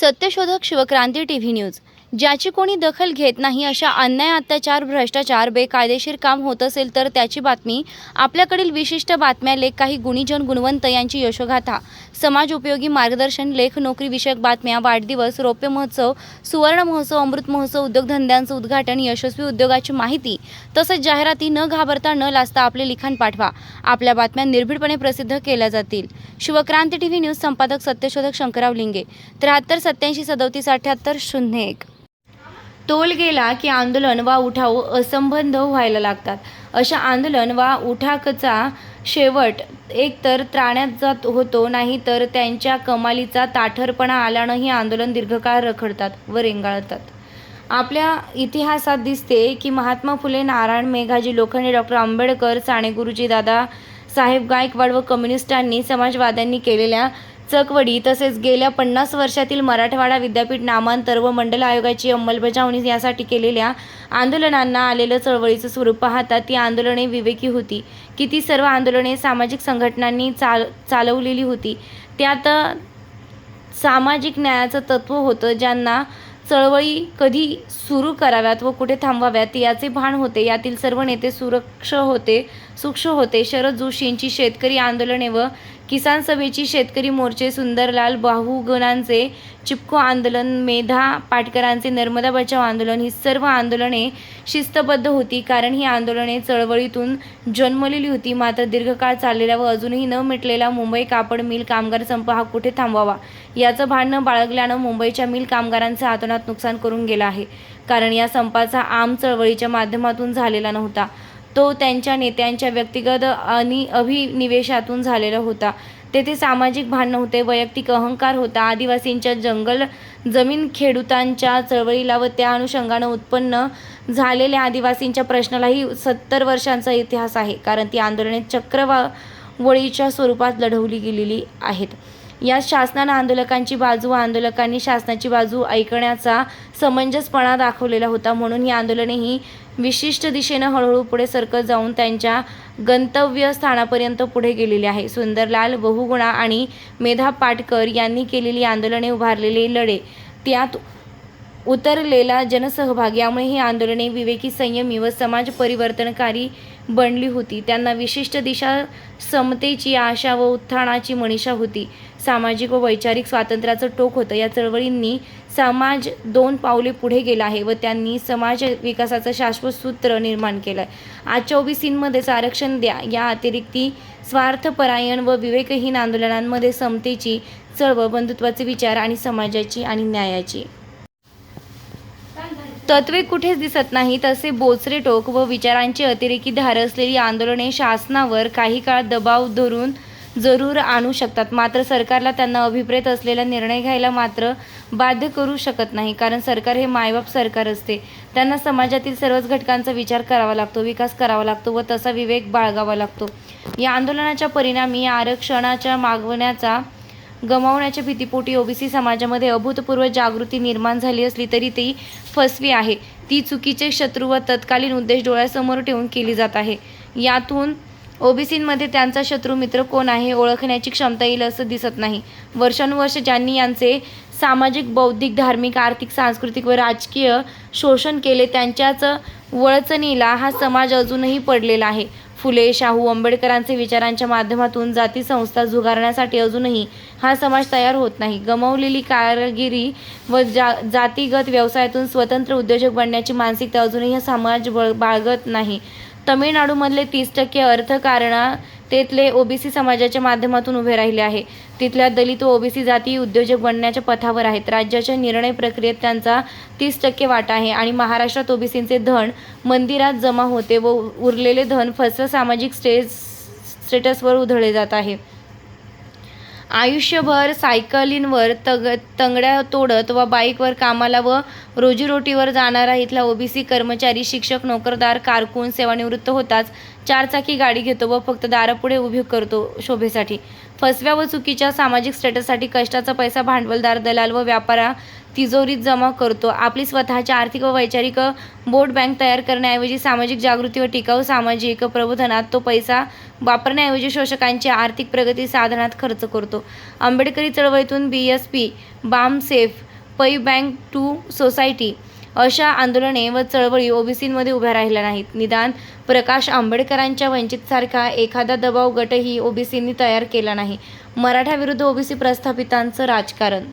सत्यशोधक Shivkranti T V news. ज्याची कोणी दखल घेत नाही अशा अन्याय अत्याचार भ्रष्टाचार बेकायदेशीर काम होत असेल तर त्याची बातमी आपल्याकडील विशिष्ट बातम्या लेख काही गुणीजन गुणवंत यांची यशोगाथा. समाज उपयोगी मार्गदर्शन लेख नोकरी विषयक बातम्या वाढदिवस रौप्य महोत्सव सुवर्ण महोत्सव अमृत महोत्सव उद्योगधंद्यांचं उद्घाटन यशस्वी उद्योगाची माहिती तसंच जाहिराती न घाबरता न लाजता आपले लिखाण पाठवा. आपल्या बातम्या निर्भीडपणे प्रसिद्ध केल्या जातील. शिवक्रांती टीव्ही न्यूज संपादक सत्यशोधक शंकरराव लिंगे. त्र्याहत्तर सत्याऐंशी सदोतीस अठ्याहत्तर शून्य एक. तोल गेला की आंदोलन वा उठाव असंबंध व्हायला लागतात. अशा आंदोलन वा उठाकचा शेवट एकतर त्राण्यात जात होतो नाही तर त्यांच्या कमालीचा ताठरपणा आल्यानं ही आंदोलन दीर्घकाळ रखडतात व रेंगाळतात. आपल्या इतिहासात दिसते की महात्मा फुले नारायण मेघाजी लोखंडे डॉक्टर आंबेडकर साने गुरुजी दादा साहेब गायकवाड व कम्युनिस्टांनी समाजवाद्यांनी केलेल्या चकवडी तसेच गेल्या पन्नास वर्षातील मराठवाडा विद्यापीठ नामांतर व मंडल आयोगाची अंमलबजावणी यासाठी केलेल्या आंदोलनांना आलेलं चळवळीचं स्वरूप पाहता ती आंदोलने विवेकी होती. की ती सर्व आंदोलने सामाजिक संघटनांनी चाल चालवलेली होती. त्यात सामाजिक न्यायाचं तत्त्व होतं ज्यांना चळवळी कधी सुरू कराव्यात व कुठे थांबवाव्यात याचे भान होते. यातील सर्व नेते सुरक्ष होते सूक्ष्म होते. शरद जोशींची शेतकरी आंदोलने व किसान सभेची शेतकरी मोर्चे सुंदरलाल बाहुगणांचे चिपको आंदोलन मेधा पाटकरांचे नर्मदा बचाव आंदोलन ही सर्व आंदोलने शिस्तबद्ध होती कारण ही आंदोलने चळवळीतून जन्मलेली होती. मात्र दीर्घकाळ चाललेला व अजूनही न मिटलेला मुंबई कापड मिल कामगार संप हा कुठे थांबवावा? याचं भान न बाळगल्यानं मुंबईच्या मिल कामगारांचं आतोनात नुकसान करून गेलं आहे. कारण या संपाचा आम चळवळीच्या माध्यमातून झालेला नव्हता. तो त्यांच्या नेत्यांच्या व्यक्तिगत आणि अभिनिवेशातून झालेला होता. तेथे सामाजिक भान नव्हते वैयक्तिक अहंकार होता. आदिवासींच्या जंगल जमीन खेडूतांच्या चळवळीला व त्या अनुषंगानं उत्पन्न झालेल्या आदिवासींच्या प्रश्नालाही सत्तर वर्षांचा इतिहास आहे कारण ती आंदोलने चक्रवावळीच्या स्वरूपात लढवली गेलेली आहेत. या शासनानं आंदोलकांची बाजू व आंदोलकांनी शासनाची बाजू ऐकण्याचा समंजसपणा दाखवलेला होता. म्हणून ही आंदोलने ही विशिष्ट दिशेनं हळूहळू पुढे सरकत जाऊन त्यांच्या गंतव्य स्थानापर्यंत पुढे गेलेली आहे. सुंदरलाल बहुगुणा आणि मेधा पाटकर यांनी केलेली आंदोलने उभारलेले लढे त्यात उतरलेला जनसहभाग यामुळे ही आंदोलने विवेकी संयमी व समाज परिवर्तनकारी बनली होती. त्यांना विशिष्ट दिशा समतेची आशा व उत्थानाची मनीषा होती. सामाजिक व वैचारिक स्वातंत्र्याचं टोक होतं. या चळवळींनी समाज दोन पावले पुढे गेला आहे व त्यांनी समाज विकासाचं शाश्वत सूत्र निर्माण केलं आहे आजच्या ओबीसींमध्येच आरक्षण द्या. या अतिरिक्ती स्वार्थपरायण व विवेकहीन आंदोलनांमध्ये समतेची चळवळ बंधुत्वाचे विचार आणि समाजाची आणि न्यायाची. तत्वे कुठेच दिसत नाही. तसे बोचरे टोक व विचारांची अतिरेकी धार असलेली आंदोलने शासनावर काही काळ दबाव धरून जरूर आणू शकतात. मात्र सरकारला त्यांना अभिप्रेत असलेला निर्णय घ्यायला मात्र बाध्य करू शकत नाही कारण सरकार हे मायबाप सरकार असते. त्यांना समाजातील सर्वच घटकांचा विचार करावा लागतो विकास करावा लागतो व तसा विवेक बाळगावा लागतो. या आंदोलनाच्या परिणामी आरक्षणाच्या मागवण्याचा गमावण्याच्या भीतीपोटी ओबीसी समाजामध्ये अभूतपूर्व जागृती निर्माण झाली असली तरी ती फसवी आहे. ती चुकीचे शत्रू व तत्कालीन उद्देश डोळ्यासमोर ठेवून केली जात आहे. यातून ओबीसींमध्ये त्यांचा शत्रू मित्र कोण आहे ओळखण्याची क्षमता येईल असं दिसत नाही. वर्षानुवर्ष ज्यांनी यांचे सामाजिक बौद्धिक धार्मिक आर्थिक सांस्कृतिक व राजकीय शोषण केले त्यांच्याच वळचणीला हा समाज अजूनही पडलेला आहे. फुले शाहू आंबेडकरांचे विचारांच्या माध्यमातून जाती संस्था झुगारण्यासाठी अजूनही हा समाज तयार होत नाही. गमावलेली कारागिरी व जा जातीगत व्यवसायातून स्वतंत्र उद्योजक बनण्याची मानसिकता अजूनही हा समाज बळ बाळगत नाही. तमिळनाडूमधले तीस टक्के अर्थकारणा तेथले ओबीसी समाजाच्या माध्यमातून उभे राहिले आहे. तिथल्या दलित व ओबीसी जाती उद्योजक बनण्याच्या पथावर आहेत. राज्याच्या निर्णय प्रक्रियेत त्यांचा तीस टक्के वाटा आहे आणि महाराष्ट्रात ओबीसींचे धन मंदिरात जमा होते व उरलेले धन फसव्या सामाजिक स्टेज स्टेटसवर उधळले जात आहे. आयुष्यभर सायकलींवर तग तंगड्या तोडत व बाईकवर कामाला व रोजीरोटीवर जाणारा इथला ओबीसी कर्मचारी शिक्षक नोकरदार कारकून सेवानिवृत्त होताच चारचाकी गाडी घेतो व फक्त दारापुढे उभी करतो शोभेसाठी. फसव्या व चुकीच्या सामाजिक स्टेटससाठी कष्टाचा पैसा भांडवलदार दलाल व व्यापारा तिजोरीत जमा करतो. आपली स्वतःची आर्थिक व वैचारिक बोट बँक तयार करण्याऐवजी सामाजिक जागृती व टिकाऊ सामाजिक प्रबोधनात तो पैसा वापरण्याऐवजी शोषकांची आर्थिक प्रगती साधनात खर्च करतो. आंबेडकरी चळवळीतून B S P BAMCEF पै बँक टू सोसायटी अशा आंदोलने व चळवळी ओबीसीमध्ये उभ्या राहिल्या नाहीत. निदान प्रकाश आंबेडकरांच्या वंचितसारखा एखादा दबाव गटही ओबीसींनी तयार केला नाही. मराठा विरुद्ध ओबीसी प्रस्थापितांचं राजकारण